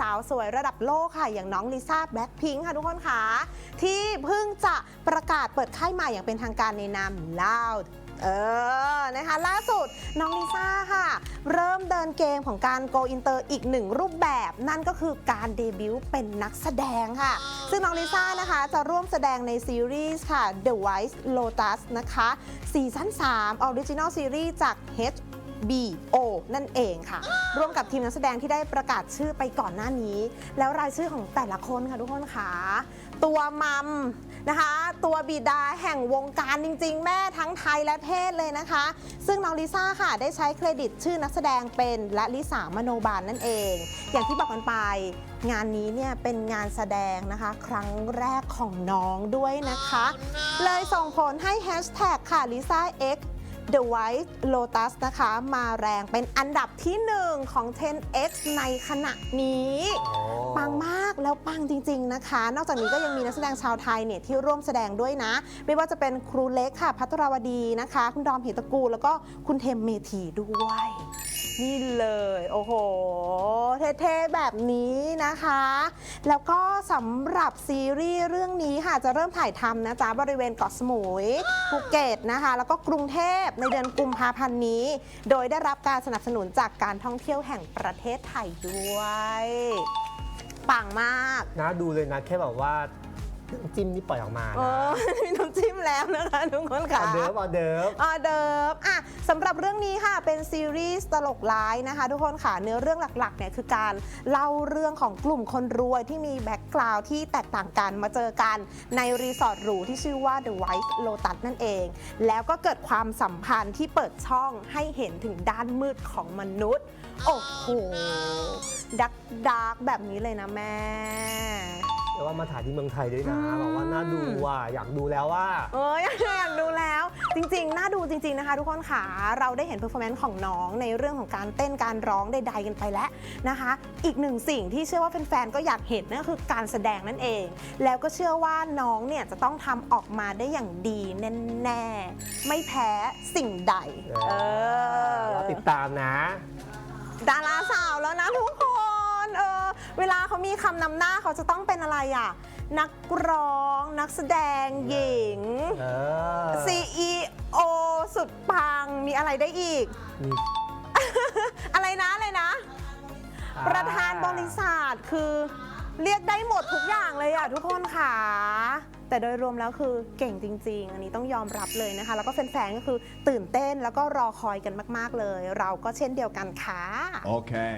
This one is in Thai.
สาวสวยระดับโลกค่ะ อย่างน้องลิซ่าแบล็คพิงค์ค่ะทุกคนค่ะ ที่เพิ่งจะประกาศเปิดค่ายใหม่อย่างเป็นทางการในนาม Loud เออ นะคะ ล่าสุดน้องลิซ่าค่ะ เริ่มเดินเกมของการ go inter อีกหนึ่งรูปแบบ นั่นก็คือการเดบิวต์เป็นนักแสดงค่ะ ซึ่งน้องลิซ่านะคะ จะร่วมแสดงในซีรีส์ค่ะ The White Lotus นะคะซีซั่น3 Original Series จาก H HBO นั่นเองค่ะ ร่วมกับทีมนักแสดงที่ได้ประกาศชื่อไปก่อนหน้านี้ แล้วรายชื่อของแต่ละคนค่ะทุกคนค่ะตัวมัมนะคะ ตัวบิดาแห่งวงการจริง ๆ แม่ทั้งไทยและเทศเลยนะคะ ซึ่งน้องลิซ่าค่ะ ได้ใช้เครดิตชื่อนักแสดงเป็นและลิสามโนบาลนั่นเอง อย่างที่บอกกันไป งานนี้เนี่ยเป็นงานแสดงนะคะ ครั้งแรกของน้องด้วยนะคะเลยส่งผลให้แฮชแท็กค่ะลิซ่า X The White Lotus นะคะ มาแรงเป็นอันดับที่ 1 ของ 10X ในขณะนี้ ปังมากแล้วปังจริง ๆนะคะ นอกจากนี้ก็ยังมีนักแสดงชาวไทยเนี่ยที่ร่วมแสดงด้วยนะ ไม่ว่าจะเป็นครูเล็กค่ะ พัทรวดีนะคะ คุณดอมเหตระกูลแล้วก็คุณเทมเมธีด้วย นี่เลย โอ้โห เท่ๆแบบนี้นะคะ แล้วก็สำหรับซีรีส์เรื่องนี้ค่ะจะเริ่มถ่ายทำนะจ๊ะบริเวณเกาะสมุยภูเก็ตนะคะ แล้วก็กรุงเทพในเดือนกุมภาพันธ์นี้ โดยได้รับการสนับสนุนจากการท่องเที่ยวแห่งประเทศไทยด้วยปังมาก นะดูเลยนะแค่แบบว่า จิ้มที่ปล่อยออกมาเอนะอมีน้ำจิ้มแล้วนะคะทุกคนค่ะออเดิร์ฟออเดิร์ฟ ออเดิร์ฟอะสำหรับเรื่องนี้ค่ะเป็นซีรีส์ตลกร้ายนะคะ ทุกคนค่ะเนื้อเรื่องหลักๆเนี่ยคือการเล่าเรื่องของกลุ่มคนรวยที่มีแบ็กกราวด์ที่แตกต่างกันมาเจอกันในรีสอร์ทหรูที่ชื่อว่า The White Lotus นั่นเอง แล้วก็เกิดความสัมพันธ์ที่เปิดช่องให้เห็นถึงด้านมืดของมนุษย์ โอ้โห ดักดักแบบนี้เลยนะแม่ แล้วว่ามาถ่ายที่เมืองไทยด้วยนะอืมบอกว่าน่าดูอะอยากดูแล้วว่า เอออยากอยากดูแล้ว จริงๆ น่าดูจริง ๆ นะคะทุกคนค่ะ เราได้เห็นเพอร์ฟอร์แมนซ์ของน้องในเรื่องของการเต้นการร้องใดๆกันไปแล้วนะคะ อีกหนึ่งสิ่งที่เชื่อว่าแฟนๆ ก็อยากเห็นนั่นก็คือการแสดงนั่นเอง แล้วก็เชื่อว่าน้องเนี่ยจะต้องทำออกมาได้อย่างดีแน่ๆ ไม่แพ้สิ่งใด เออเราติดตามนะ ดาราสาวแล้วนะทุกคน เออ เวลาเขามีคำนำหน้าเขาจะต้องเป็นอะไรอะ นักร้องนักแสดงหญิง เออ CEO สุดปังมีอะไรได้อีก มี อะไรนะอะไรนะประธานบริษัทคือเรียกได้หมดทุกอย่างเลยอะทุกคนค่ะ แต่โดยรวมแล้วคือเก่งจริง ๆ อันนี้ต้องยอมรับเลยนะคะ แล้วก็แฟนๆก็คือตื่นเต้นแล้วก็รอคอยกันมาก ๆ เลย เราก็เช่นเดียวกันค่ะ Okay.